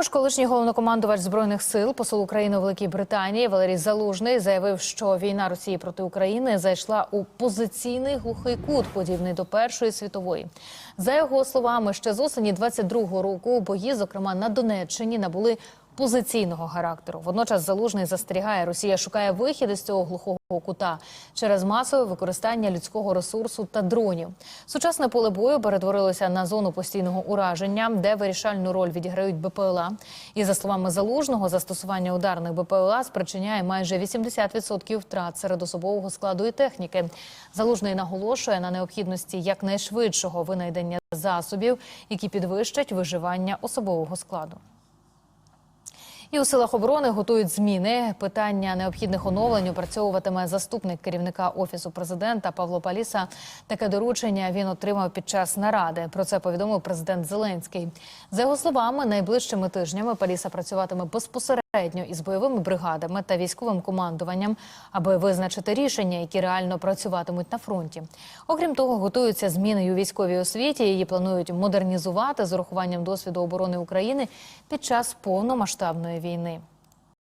Також колишній головнокомандувач збройних сил, посол України у Великій Британії Валерій Залужний заявив, що війна Росії проти України зайшла у позиційний глухий кут, подібний до Першої світової. За його словами, ще з осені 22-го року бої, зокрема на Донеччині, набули позиційного характеру. Водночас залужний застерігає, Росія шукає вихід із цього глухого кута через масове використання людського ресурсу та дронів. Сучасне поле бою перетворилося на зону постійного ураження, де вирішальну роль відіграють БПЛА. І за словами залужного, застосування ударних БПЛА спричиняє майже 80% втрат серед особового складу і техніки. Залужний наголошує на необхідності якнайшвидшого винайдення засобів, які підвищать виживання особового складу. І у силах оборони готують зміни. Питання необхідних оновлень опрацьовуватиме заступник керівника офісу президента Павло Паліса. Таке доручення він отримав під час наради. Про це повідомив президент Зеленський. За його словами, найближчими тижнями Паліса працюватиме безпосередньо із бойовими бригадами та військовим командуванням, аби визначити рішення, які реально працюватимуть на фронті. Окрім того, готуються зміни у військовій освіті. Її планують модернізувати з урахуванням досвіду оборони України під час повномасштабної війни.